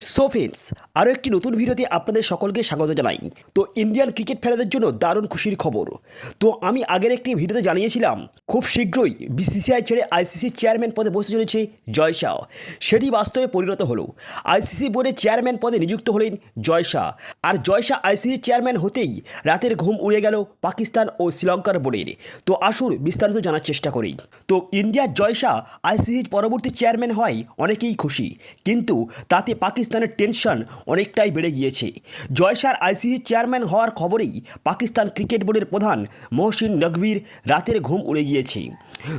So friends, আরও একটি নতুন ভিডিওতে আপনাদের সকলকে স্বাগত জানাই। তো ইন্ডিয়ান ক্রিকেট ফ্যানেদের জন্য দারুণ খুশির খবর। তো আমি আগের একটি ভিডিওতে জানিয়েছিলাম, খুব শীঘ্রই বিসিসিআই ছেড়ে আইসিসির চেয়ারম্যান পদে বসতে চলেছে জয় শাহ। সেটি বাস্তবে পরিণত হলো। আইসিসি বোর্ডের চেয়ারম্যান পদে নিযুক্ত হলেন জয় শাহ। আর জয় শাহ আইসিসির চেয়ারম্যান হতেই রাতের ঘুম উড়ে গেল পাকিস্তান ও শ্রীলঙ্কার বোর্ডের। তো আসুন বিস্তারিত জানার চেষ্টা করি। তো ইন্ডিয়ার জয় শাহ আইসিসির পরবর্তী চেয়ারম্যান হয় অনেকেই খুশি। কিন্তু তাতে পাকিস্তানের টেনশন অনেকটাই বেড়ে গিয়েছে। জয়সার আইসিসির চেয়ারম্যান হওয়ার খবরেই পাকিস্তান ক্রিকেট বোর্ডের প্রধান মহসিন নকভির রাতের ঘুম উড়ে গিয়েছে।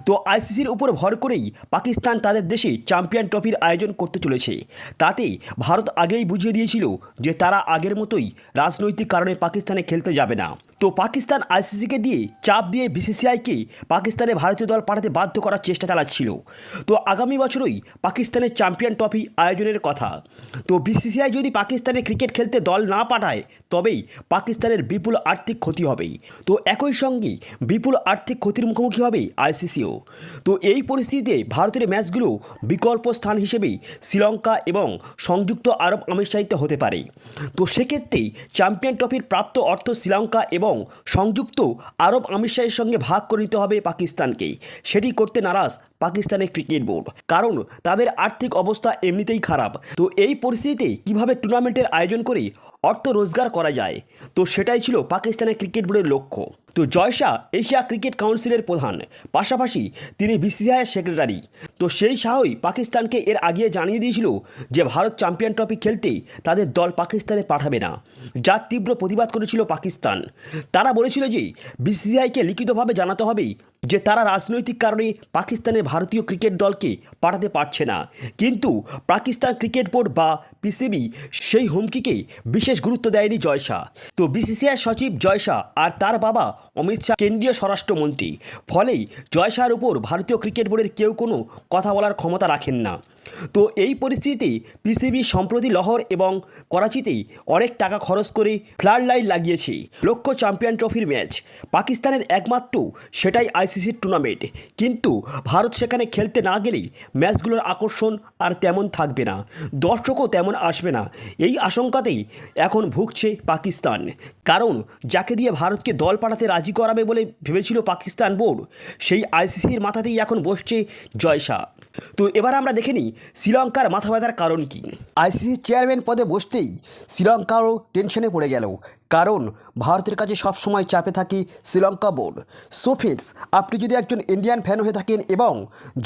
তো আইসিসির উপর ভর করেই পাকিস্তান তাদের দেশে চ্যাম্পিয়ন ট্রফির আয়োজন করতে চলেছে। তাতে ভারত আগেই বুঝিয়ে দিয়েছিল যে তারা আগের মতোই রাজনৈতিক কারণে পাকিস্তানে খেলতে যাবে না। তো পাকিস্তান আইসিসিকে দিয়ে চাপ দিয়ে বিসিসিআইকে পাকিস্তানে ভারতীয় দল পাঠাতে বাধ্য করার চেষ্টা চালাচ্ছিল। তো আগামী বছরই পাকিস্তানের চ্যাম্পিয়ন ট্রফি আয়োজনের কথা। তো বিসিসিআই যদি পাকিস্তানে ক্রিকেট খেলতে দল না পাঠায়, তবেই পাকিস্তানের বিপুল আর্থিক ক্ষতি হবে তো একই সঙ্গে বিপুল আর্থিক ক্ষতির মুখোমুখি হবে আইসিসিও। তো এই পরিস্থিতিতে ভারতের ম্যাচগুলো বিকল্প স্থান হিসেবে শ্রীলঙ্কা এবং সংযুক্ত আরব আমিরশাহিতে হতে পারে। তো সেক্ষেত্রে চ্যাম্পিয়ন ট্রফির প্রাপ্ত অর্থ শ্রীলঙ্কা এবং সংযুক্ত আরব আমিরশাহের সঙ্গে ভাগ করে নিতে হবে পাকিস্তানকেই। সেটি করতে নারাজ পাকিস্তানের ক্রিকেট বোর্ড। কারণ তাদের আর্থিক অবস্থা এমনিতেই খারাপ। তো এই পরিস্থিতিতে কীভাবে টুর্নামেন্টের আয়োজন করে অর্থ রোজগার করা যায়? তো সেটাই ছিল পাকিস্তানের ক্রিকেট বোর্ডের লক্ষ্য। তো জয়শাহ এশিয়া ক্রিকেট কাউন্সিলের প্রধান। পাশাপাশি তিনি বিসিসিআইয়ের সেক্রেটারি। তো সেই শাহই পাকিস্তানকে এর আগে জানিয়ে দিয়েছিল যে, ভারত চ্যাম্পিয়ন ট্রফি খেলতে তাদের দল পাকিস্তানে পাঠাবে না। যার তীব্র প্রতিবাদ করেছিল পাকিস্তান। তারা বলেছিল যে, বিসিসিআইকে লিখিতভাবে জানাতে হবে যে, তারা রাজনৈতিক কারণে পাকিস্তানের ভারতীয় ক্রিকেট দলকে পাঠাতে পারছে না। কিন্তু পাকিস্তান ক্রিকেট বোর্ড বা পিসিবি সেই হুমকিকে বিশেষ গুরুত্ব দেয়নি জয় শাহ তো বিসিসিআই সচিব জয় শাহ আর তার বাবা অমিত শাহ কেন্দ্রীয় স্বরাষ্ট্রমন্ত্রী। ফলেই জয় শাহর উপর ভারতীয় ক্রিকেট বোর্ডের কেউ কোনো কথা বলার ক্ষমতা রাখেন না। তো এই পরিস্থিতিতে পিসিবি সম্প্রতি লহর এবং করাচিতে অনেক টাকা খরচ করে ফ্লাড লাইট লাগিয়েছে। লক্ষ্য চ্যাম্পিয়ন ট্রফির ম্যাচ। পাকিস্তানের একমাত্র সেটাই আইসিসির টুর্নামেন্ট কিন্তু ভারত সেখানে খেলতে না গেলেই ম্যাচগুলোর আকর্ষণ আর তেমন থাকবে না। দর্শকও তেমন আসবে না। এই আশঙ্কাতেই এখন ভুগছে পাকিস্তান। কারণ যাকে দিয়ে ভারতকে দল পাঠাতে রাজি করাবে বলে ভেবেছিল পাকিস্তান বোর্ড, সেই আইসিসির মাথাতেই এখন বসছে জয়শা। তো এবার আমরা দেখে নিই শ্রীলঙ্কার মাথা ব্যথার কারণ কি? আইসিসি চেয়ারম্যান পদে বসতেই শ্রীলঙ্কারও টেনশনে পড়ে গেল। কারণ ভারতের কাছে সবসময় চাপে থাকে শ্রীলঙ্কা বোর্ড। সোফিন্স আপনি যদি একজন ইন্ডিয়ান ফ্যান হয়ে থাকেন এবং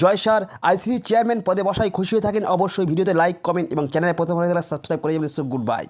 জয়সার আইসিসি চেয়ারম্যান পদে বসায় খুশি হয়ে থাকেন, অবশ্যই ভিডিওতে লাইক কমেন্ট এবং চ্যানেলে প্রথম সাবস্ক্রাইব করে যাবেন গুড বাই